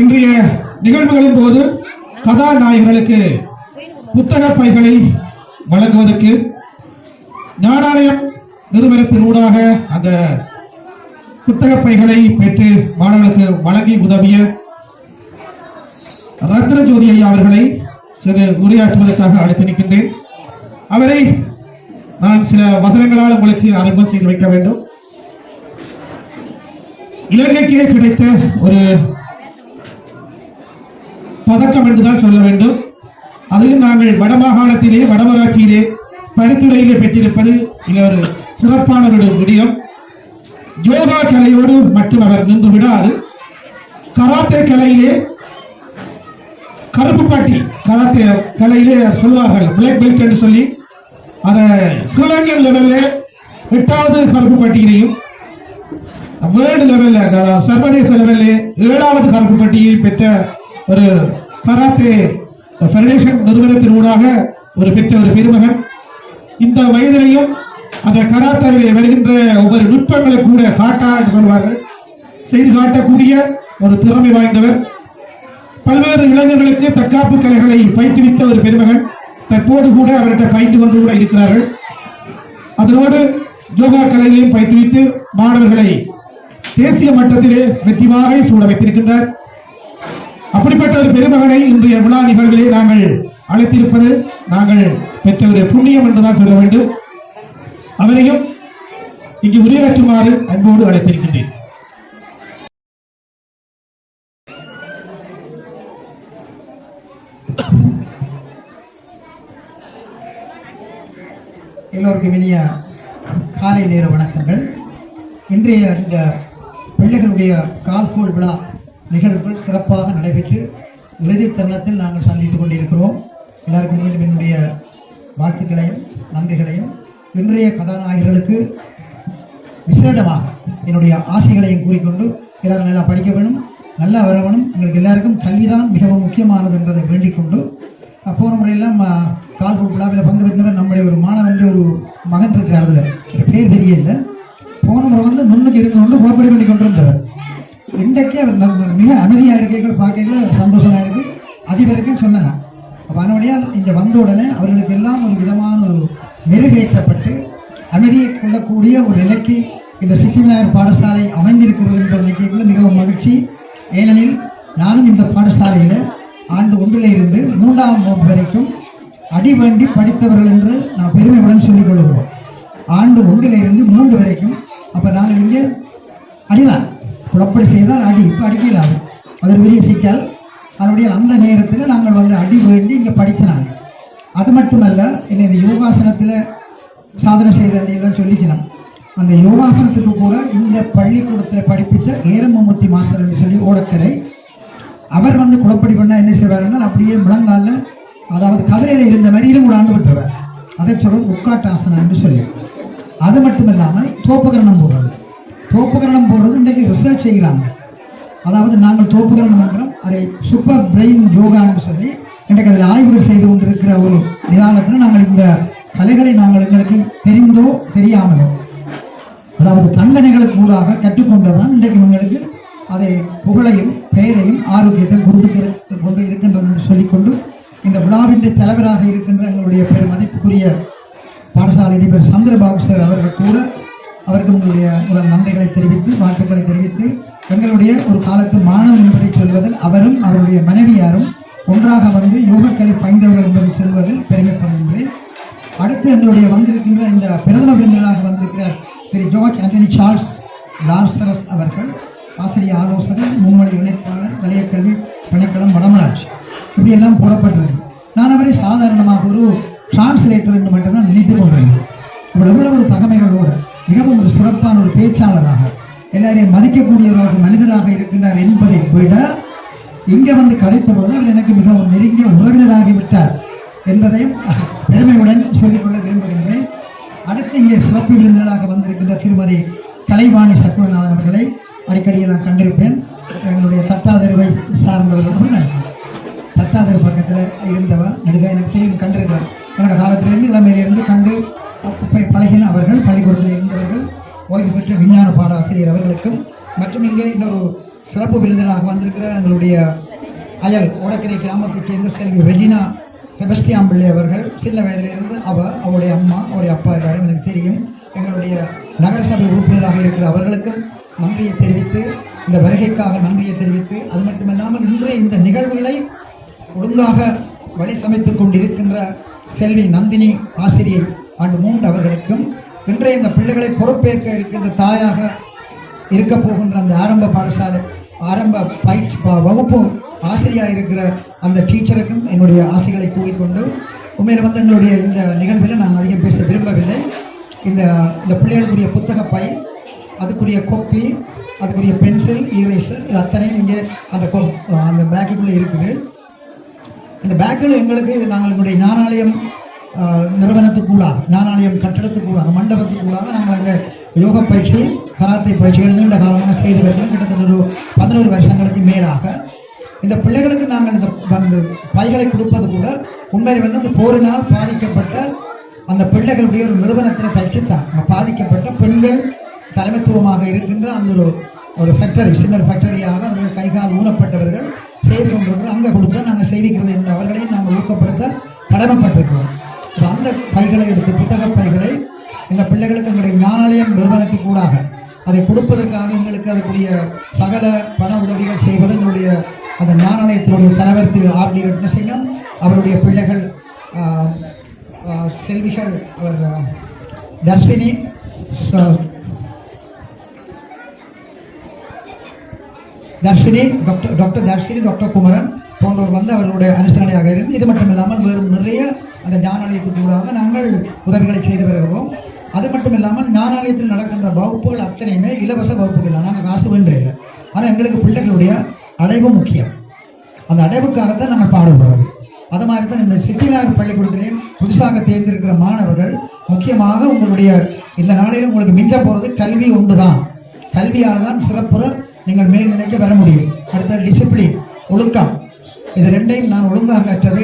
இன்றைய நிகழ்வுகளின் போது கதாநாயகர்களுக்கு புத்தக பைகளை வழங்குவதற்கு ஞானாலயம் நிறுவனத்தின் ஊடாக அந்த புத்தக பைகளை பெற்று மாணவர்களுக்கு வழங்கி உதவிய ரத்ன ஜோதி ஐயா அவர்களை சிறு உரையாற்றுவதற்காக அழைத்து நிற்கின்றேன். அவரை நான் சில வசனங்களால் உங்களுக்கு அறிமுகம் செய்து வைக்க வேண்டும். இலங்கைக்கே கிடைத்த ஒரு பதக்கம் என்றுதான் சொல்ல வேண்டும். அதையும் நாங்கள் வடமாகாணத்திலே வடமராட்சியிலே பரிந்துரையிலே பெற்றிருப்பது இது ஒரு சிறப்பான ஒரு விடயம். யோகா கலையோடு மட்டும் அவர் நின்று விடாது. கராத்தே கலையிலே கருப்பு பாட்டி கராத்தே கலையிலே சொல்வார்கள் பிளாக் பெல்ட் என்று சொல்லி. அதை ஸ்ரீலங்கன் லெவலில் எட்டாவது கருப்பு பாட்டியிலையும் வேர்ல்டு லெவல்ல சர்வதேச லெவலில் ஏழாவது கருப்பு பாட்டியை பெற்ற ஒரு கராத்தே ஃபெடரேஷன் நிறுவனத்தின் ஊடாக ஒரு பெற்ற ஒரு பெருமகன். இந்த வயதிலையும் அந்த கராத்தாவில் வருகின்ற ஒவ்வொரு நுட்பங்களை கூட காட்டா என்று சொல்வார்கள். செய்து காட்டக்கூடிய ஒரு திறமை வாய்ந்தவர். பல்வேறு இளைஞர்களுக்கு தற்காப்பு கலைகளை பயிற்றுவித்த ஒரு பெருமகன். தற்போது கூட அவர்கிட்ட பயிற்று கொண்டு கூட இருக்கிறார்கள். அதனோடு யோகா கலையையும் பயிற்றுவித்து மாணவர்களை தேசிய மட்டத்திலே வெற்றிவாக சூட வைத்திருக்கின்றார் அப்படிப்பட்ட ஒரு பெருமகனை இன்றைய விழா நிகழ்விலே நாங்கள் அழைத்திருப்பது நாங்கள் பெற்ற ஒரு புண்ணியம் என்றுதான் சொல்ல வேண்டும். அவரையும் இங்கு உரையாற்றுமாறு அன்போடு அழைத்திருக்கின்றேன். எல்லோருக்கும் இனிய காலை நேர வணக்கங்கள். இன்றைய இந்த பிள்ளைகளுடைய கால்கோல் விழா நிகழ்வுகள் சிறப்பாக நடைபெற்று இறுதி தருணத்தில் நாங்கள் சந்தித்துக் கொண்டிருக்கிறோம். எல்லாருக்கும் மீண்டும் என்னுடைய வாழ்த்துக்களையும் நன்றிகளையும். இன்றைய கதாநாயகர்களுக்கு விசேடமாக என்னுடைய ஆசைகளையும் கூறிக்கொண்டு எல்லாரும் நல்லா படிக்க வேணும் நல்லா வரவணும் எங்களுக்கு எல்லாருக்கும் கல்விதான் மிகவும் முக்கியமானது என்பதை வேண்டிக் கொண்டு போன முறையெல்லாம் அஹ், விழாவில் பங்கு பெற்றவர் நம்முடைய ஒரு மாணவன் ஒரு மகன் இருக்கிறார் அதில். பேர் தெரியல போன முறை வந்து முன்னுக்கு இருந்து கொண்டு புறப்படி பண்ணி கொண்டிருந்தவர். இன்றைக்கே அவர் மிக அமைதியாக இருக்கைகள் பார்க்கல சந்தோஷமாக இருக்கு. அதிபருக்கும் சொன்னேன். அப்போ அதனுடையால் இங்கே வந்த உடனே அவர்களுக்கு எல்லாம் ஒரு விதமான ஒரு மெருகேற்றப்பட்டு அமைதியை கொள்ளக்கூடிய ஒரு நிலைக்கு இந்த சித்தி விநாயகர் பாடசாலை அமைந்திருக்கிறது என்ற நிலைக்குள்ள மிகவும் மகிழ்ச்சி. ஏனெனில் நானும் இந்த பாடசாலையில் ஆண்டு ஒன்றில் இருந்து மூன்றாம் வகுப்பு வரைக்கும் அடிவேண்டி படித்தவர்கள் என்று நான் பெருமையுடன் சொல்லிக் கொள்கிறோம் ஆண்டு ஒன்றிலிருந்து மூன்று வரைக்கும். அப்போ நாங்கள் இங்கே அடிதான். குழப்படி செய்தால் அடி இப்போ அடிக்கலாது. அது பெரிய சிக்கல். அதனுடைய அந்த நேரத்தில் நாங்கள் வந்து அடி வேண்டி இங்கே படிச்சினாங்க அது மட்டுமல்ல என்னை இந்த யோகாசனத்தில் சாதனை செய்த எல்லாம் சொல்லிக்கணும். அந்த யோகாசனத்துக்கு கூட இந்த பள்ளிக்கூடத்தில் படிப்பித்த ஏரமூர்த்தி மாஸ்டர் சொல்லி ஓடக்கரை அவர் வந்து குழப்படி பண்ணால் என்ன செய்வாருன்னா அப்படியே முழங்கால அதாவது கதையில் இருந்த மாதிரி கூட ஆண்டு விட்டுருவார். அதை சொல்கிறது உட்காட்டாசனம்னு சொல்லி. அது மட்டும் இல்லாமல் தோப்பகரணம் போடுறது தோப்புகரணம் போடுறது இன்றைக்கு ரிசர்ச் செய்கிறாங்க. அதாவது நாங்கள் தோப்புகரணம் பண்ணுறோம் அதை சூப்பர் பிரெயின் யோகான்னு சொல்லி இன்றைக்கு அதில் ஆய்வுகள் செய்து கொண்டிருக்கிற ஒரு நிதானத்தில் நாங்கள் இந்த கலைகளை நாங்கள் எங்களுக்கு தெரிந்தோ தெரியாமலோ அதாவது தண்டனைகளுக்கு ஊடாக கற்றுக்கொண்டதான் இன்றைக்கு உங்களுக்கு அதை புகழையும் பெயரையும் ஆரோக்கியத்தை கொடுத்து கொண்டு இருக்கின்றது என்று சொல்லிக்கொண்டு இந்த விழாவின் தலைவராக இருக்கின்ற எங்களுடைய பெரும் மதிப்புக்குரிய பாடசாலை அதிபர் சந்திரபாபு சார் அவர்கள் கூட அவருக்கு உங்களுடைய முதல் நன்றிகளை தெரிவித்து வாழ்த்துக்களை தெரிவித்து எங்களுடைய ஒரு காலத்து மாணவன் என்பதை சொல்வதில் அவரும் அவருடைய மனைவியாரும் ஒன்றாக வந்து யோகக்கலை பயின்றவர்கள் என்பதை சொல்வதில் பெருமைப்படுகின்றேன் அடுத்து எங்களுடைய வந்திருக்கின்ற இந்த பிரதம விருந்தினராக வந்திருக்கிற Thiru George Antony Charles Lazarus அவர்கள் ஆசிரியர் ஆலோசகர் மும்மொழி இணைப்பாளர் வலயக்கல்வி பணிக்களம் வடமராட்சி இப்படியெல்லாம் போடப்பட்டிருக்கு நான் அவரை சாதாரணமாக ஒரு இருப்பதை விட இங்கே வந்து கடைத்தபோது அவர் எனக்கு மிகவும் நெருங்கிய உறவினராகிவிட்டார் என்பதையும் பெருமையுடன் சொல்லிக்கொள்ள விரும்புகின்றேன். அடுத்து இங்கே சிறப்பு விருந்தினராக வந்திருக்கின்ற திருமதி கலைவாணி சத்யநாதன் அவர்களை அடிக்கடி நான் கண்டிருப்பேன். எங்களுடைய சட்டாதருவை சார்ந்தவர்கள் சட்டாதரு பக்கத்தில் இருந்தவர். நடுக எனக்கு தெரியும் கண்டிருக்கிறார். என்னோட காலத்திலிருந்து இளமையிலிருந்து கண்டு பழகின அவர்கள் பள்ளிக்கூடத்தில் இருந்தவர்கள் ஓய்வு பெற்ற விஞ்ஞான பாட ஆசிரியர் அவர்களுக்கும் மற்றும் இங்கே இன்னொரு சிறப்பு விருந்தினராக வந்திருக்கிற எங்களுடைய அயல் ஓடக்கரை கிராமத்தைச் சேர்ந்த செல்வி ரெஜினா செபஸ்டியான் பிள்ளை அவர்கள் சின்ன வயதிலிருந்து அவர் அவருடைய அம்மா அவருடைய அப்பா எல்லாரும் எனக்கு தெரியும். எங்களுடைய நகரசபை உறுப்பினராக இருக்கிற அவர்களுக்கும் நன்றியை தெரிவித்து இந்த வருகைக்காக நன்றியை தெரிவித்து அது மட்டுமல்லாமல் இன்றைய இந்த நிகழ்வுகளை ஒழுங்காக வழி சமைத்துக் கொண்டிருக்கின்ற செல்வி நந்தினி ஆசிரியை ஆண்டு மூன்று அவர்களுக்கும் இன்றைய இந்த பிள்ளைகளை பொறுப்பேற்க இருக்கின்ற தாயாக இருக்க போகின்ற அந்த ஆரம்ப பாடசாலை ஆரம்ப பை வகுப்பு ஆசிரியாக இருக்கிற அந்த டீச்சருக்கும் என்னுடைய ஆசைகளை கூறிக்கொண்டு உண்மையில் வந்து எங்களுடைய இந்த நிகழ்வில் நான் அதிகம் பேச விரும்பவில்லை. இந்த இந்த பிள்ளைகளுக்குரிய புத்தக பை அதுக்குரிய கொப்பி அதுக்குரிய பென்சில் ஈரேசர் இது அத்தனையும் இங்கே அந்த கொ அந்த பேக்குக்குள்ளே இருக்குது. இந்த பேக்கில் எங்களுக்கு நாங்கள் எங்களுடைய ஞானாலயம் நிறுவனத்துக்குள்ளாக ஞானாலயம் கட்டடத்துக்குள்ளாக மண்டபத்துக்குள்ளாக நாங்கள் அங்கே யோக பயிற்சி கராத்தை பயிற்சிகள் நீண்ட காலமாக செய்து வருகிறோம் கிட்டத்தட்ட ஒரு பதினோரு வருஷங்களுக்கு மேலாக. இந்த பிள்ளைகளுக்கு நாங்கள் இந்த அந்த பைகளை கொடுப்பது கூட உண்மையில் வந்து அந்த போரினால் பாதிக்கப்பட்ட அந்த பிள்ளைகளுடைய ஒரு நிறுவனத்தில் பயிற்சித்தான். பாதிக்கப்பட்ட பெண்கள் தலைமைத்துவமாக இருக்கின்ற அந்த ஒரு ஒரு ஃபேக்டரி சின்ன ஃபேக்டரியாக அவர்கள் கைகால் ஊனப்பட்டவர்கள் செய்து கொண்டிருக்கிறோம் அங்கே கொடுத்தா நாங்கள் செய்திக்கிறது என்ற அவர்களையும் நாங்கள் ஊக்கப்படுத்த கடமைப்பட்டிருக்கிறோம். அந்த பைகளை எடுத்து புத்தக பைகளை இந்த பிள்ளைகளுக்கு எங்களுடைய ஞானாலயம் நிறுவனத்துக்கு கூடாக அதை கொடுப்பதற்காக எங்களுக்கு அதுக்குரிய சகல பண உதவிகள் செய்வது எங்களுடைய அந்த ஞானாலயத்தினுடைய தலைவர் திரு ஆர் டி ரத்னசிங்கம் அவருடைய பிள்ளைகள் செல்விகள் அவர் Dharshini Dharshini doctor doctor Dharshini doctor Kumaran போன்றோர் வந்து அவர்களுடைய அனுசரணையாக இருந்து இது மட்டும் இல்லாமல் வேறு நிறைய அந்த ஞானாலயத்துக்கு கூடாக நாங்கள் உதவிகளை செய்து வருகிறோம். அது மட்டும் இல்லாமல் ஞானாலயத்தில் நடக்கின்ற வகுப்புகள் அத்தனையுமே இலவச வகுப்புகள் தான். நாங்கள் காசு வேண்டிய ஆனால் எங்களுக்கு பிள்ளைகளுடைய அடைவு முக்கியம். அந்த அடைவுக்காகத்தான் நம்ம பாடுபடுறது அது மாதிரி தான் இந்த சித்திநாயகர் பள்ளிக்கூடத்திலையும் புதுசாக தேர்ந்தெடுக்கிற மாணவர்கள் முக்கியமாக உங்களுடைய இந்த நாளையில் உங்களுக்கு மிஞ்ச போகிறது கல்வி ஒன்று தான் கல்வியால் தான் சிறப்புற நீங்கள் மேல் நினைக்க வர முடியும். அடுத்த டிசிப்ளின் ஒழுக்கம். இது ரெண்டையும் நான் ஒழுங்காக கற்றது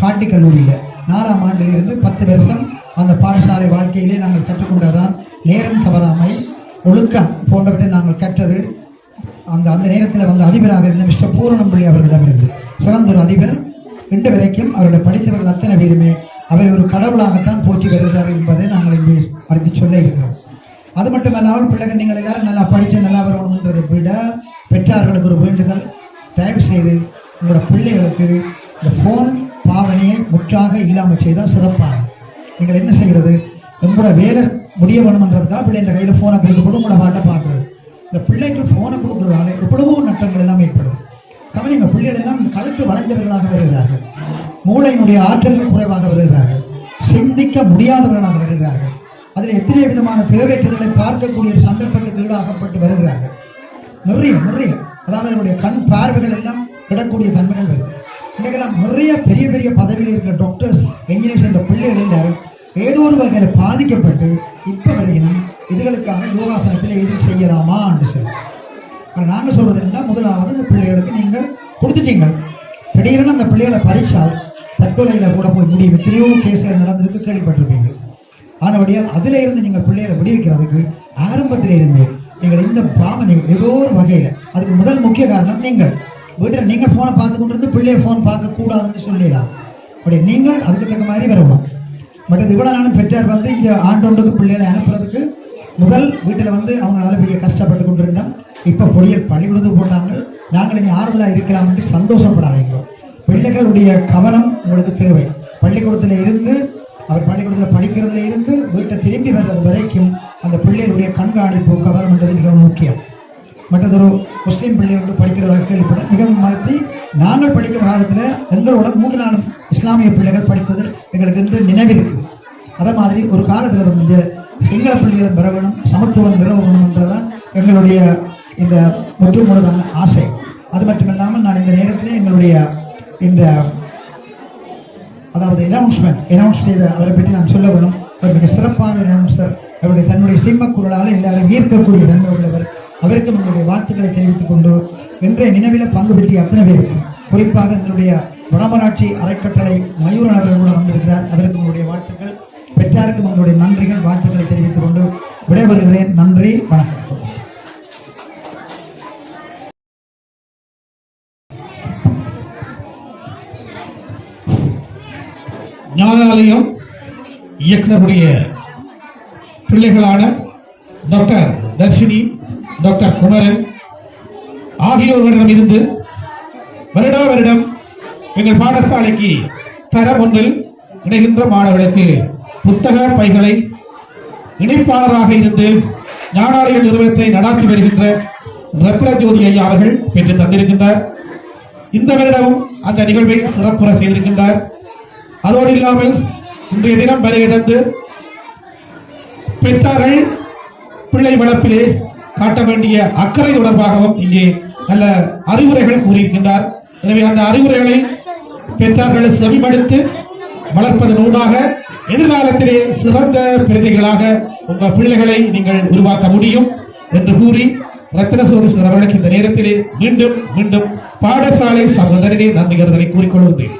காட்டி கல்லூரியில் நாலாம் ஆண்டிலிருந்து பத்து வருஷம் அந்த பாடசாலை வாழ்க்கையிலே நாங்கள் கற்றுக்கொண்டதான் நேரம் தவறாமை ஒழுக்கம் போன்றவற்றை நாங்கள் கற்றது. அந்த அந்த நேரத்தில் வந்து அதிபராக இருந்த மிஸ்டர் பூரணம்பள்ளி அவர்களிடமிருந்து சிறந்த ஒரு அதிபர். இன்று வரைக்கும் அவருடைய படித்தவர்கள் அத்தனை பேருமே அவர் ஒரு கடவுளாகத்தான் போற்றி வருகிறார் என்பதை நாங்கள் இங்கே அறிந்து சொல்ல இருக்கிறோம். அது மட்டுமல்லாமல் பிள்ளைகள் நீங்கள் எல்லாரும் நல்லா படித்து நல்லா வரணுன்றதை விட பெற்றார்களுக்கு ஒரு வேண்டுதல். தயவு செய்து உங்களோட பிள்ளைகளுக்கு இந்த ஃபோன் பாவனையை முற்றாக இல்லாமல் செய்தால் சிறப்பாகும் நீங்கள் என்ன செய்கிறது? உங்களோட வேலை முடிய வேணுமன்றதுக்காக பிள்ளைங்க கையில் ஃபோனை கொடுத்து கூட உங்களோட பாட்டை பார்க்குறது இந்த பிள்ளைக்கு ஃபோனை கொடுக்குறதால எவ்வளவோ நட்டங்கள் எல்லாம் ஏற்படும் கவனிங்க பிள்ளைகள் எல்லாம் கழுத்து வளைஞ்சவர்களாக வருகிறார்கள். மூளையினுடைய ஆற்றல் குறைவாக வருகிறார்கள். சிந்திக்க முடியாதவர்களாக வருகிறார்கள். அதில் எத்தனை விதமான தேவைகளை பார்க்கக்கூடிய சந்தர்ப்பத்துக்கு ஈடாகப்பட்டு வருகிறார்கள். நிறைய நிறைய. அதாவது அவருடைய கண் பார்வைகள் எல்லாம் விடக்கூடிய தன்மைகள் வருது நிறைய பெரிய பெரிய பதவியில் இருக்கிற டாக்டர்ஸ் என்ஜினியர்ஸ் என்ற பிள்ளைகள் எல்லாரும் ஏதோ ஒரு வகையில் பாதிக்கப்பட்டு இப்போ வரையிலும் இதுகளுக்காக யோகாசனத்தில் எதுவும் செய்யலாமா என்று சொல்லி. நாங்கள் சொல்கிறது என்ன? முதலாவது இந்த பிள்ளைகளுக்கு நீங்கள் கொடுத்துட்டீங்க. திடீரென அந்த பிள்ளைகளை பரிசால் தற்கொலையில் கூட போய் முடியும் எத்தனையோ கேஸ்கள் நடந்திருக்கு கேள்விப்பட்டிருப்பீங்க. ஆனபடியால் அதில் இருந்து நீங்கள் பிள்ளைகளை விடுவிக்கிறதுக்கு ஆரம்பத்தில் இருந்து நீங்கள் இந்த பாவனை ஏதோ ஒரு வகையில் அதுக்கு முதல் முக்கிய காரணம் நீங்கள். வீட்டில் நீங்கள் ஃபோனை பார்த்து கொண்டு இருந்து பிள்ளைய ஃபோன் பார்க்கக்கூடாதுன்னு சொல்லிடலாம். அப்படி நீங்கள் அதுக்கு தக்க மாதிரி வரணும் பட் இவ்வளோ நாளும் பெற்றார் வந்து இங்கே ஆண்டோண்டுக்கு பிள்ளைகளை அனுப்புறதுக்கு முதல் வீட்டில் வந்து அவங்க நல்ல பெரிய கஷ்டப்பட்டு கொண்டிருந்தோம். இப்போ பொடியல் பள்ளிக்கூடத்து போட்டாங்க. நாங்கள் இனி ஆறுதலாக இருக்கலாம் என்று சந்தோஷப்படாதீங்க. பிள்ளைகளுடைய கவனம் உங்களுக்கு தேவை. பள்ளிக்கூடத்தில் இருந்து அவர் பள்ளிக்கூடத்தில் படிக்கிறதுல இருந்து வீட்டை திரும்பி வர்றது வரைக்கும் அந்த பிள்ளைகளுடைய கண்காணிப்பு கவனம் என்றது மிகவும் முக்கியம். மற்றதொரு முஸ்லீம் பிள்ளை வந்து படிக்கிறதாக கேள்விப்பட மிகவும் மாற்றி நாங்கள் படிக்கிற காலத்தில் எங்களோட மூன்று நாளும் இஸ்லாமிய பிள்ளைகள் படித்தது அதே மாதிரி ஒரு காலத்தில் வந்து சிங்கள பள்ளிகள் பெறவேணும் சமத்துவம் நிறவணும்ன்றதான் எங்களுடைய இந்த முற்றுமுழுதான ஆசை. அது மட்டும் இல்லாமல் நான் இந்த நேரத்தில் எங்களுடைய இந்த அதாவது அனௌன்ஸ்மெண்ட் அனௌன்ஸ் செய்த அவரை பற்றி நான் சொல்ல வேணும். அவர் மிக சிறப்பான அனௌன்சர் அவருடைய தன்னுடைய சிம்ம குரலால் எல்லாரும் ஈர்க்கக்கூடிய தன்மை உள்ளவர் அவருக்கு நம்முடைய வாழ்த்துக்களை தெரிவித்துக் கொண்டு இன்றைய நினைவில் பங்கு பெற்றிய அத்தனை பேருக்கு குறிப்பாக எங்களுடைய வடமராட்சி அறக்கட்டளை மயூரன் அவர்கள் கூட வந்திருக்கிறார். அவருக்கு உங்களுடைய வாழ்த்துக்கள். பெற்றாருக்கும் உங்களுடைய நன்றிகள் வாழ்த்துக்களை தெரிவித்துக் கொண்டு விடைபெறுகிறேன். நன்றி வணக்கம். ஞானாலயம் இயக்குனருடைய பிள்ளைகளான டாக்டர் தர்ஷினி டாக்டர் குமரன் ஆகியோர்களிடம் இருந்து வருடா வருடம் எங்கள் பாடசாலைக்கு தரம் ஒன்றில் இணைகின்ற மாணவர்களுக்கு புத்தக பைகளை இணைப்பாளராக இருந்து ஞானாலய நிறுவனத்தை நடாத்தி வருகின்ற ரத்னஜோதி ஐயா அவர்கள் பெற்று தந்திருக்கின்றார். இந்த வருடமும் அந்த நிகழ்வை சிறப்புற செய்திருக்கின்றார். அதோடு இல்லாமல் இன்றைய தினம் வருகிறது பெற்றார்கள் பிள்ளை வளர்ப்பிலே காட்ட வேண்டிய அக்கறை தொடர்பாகவும் இங்கே நல்ல அறிவுரைகள் கூறியிருக்கின்றார். எனவே அந்த அறிவுரைகளை பெற்றார்கள் செவிமடுத்து வளர்ப்பதன் ஊடாக எதிர்காலத்திலே சிறந்த பிரதிகளாக உங்கள் பிள்ளைகளை நீங்கள் உருவாக்க முடியும் என்று கூறி ரத்ன அவர்களுக்கு இந்த நேரத்திலே மீண்டும் மீண்டும் பாடசாலை சகோதரரை நன்றிகளை கூறிக்கொள்கிறேன்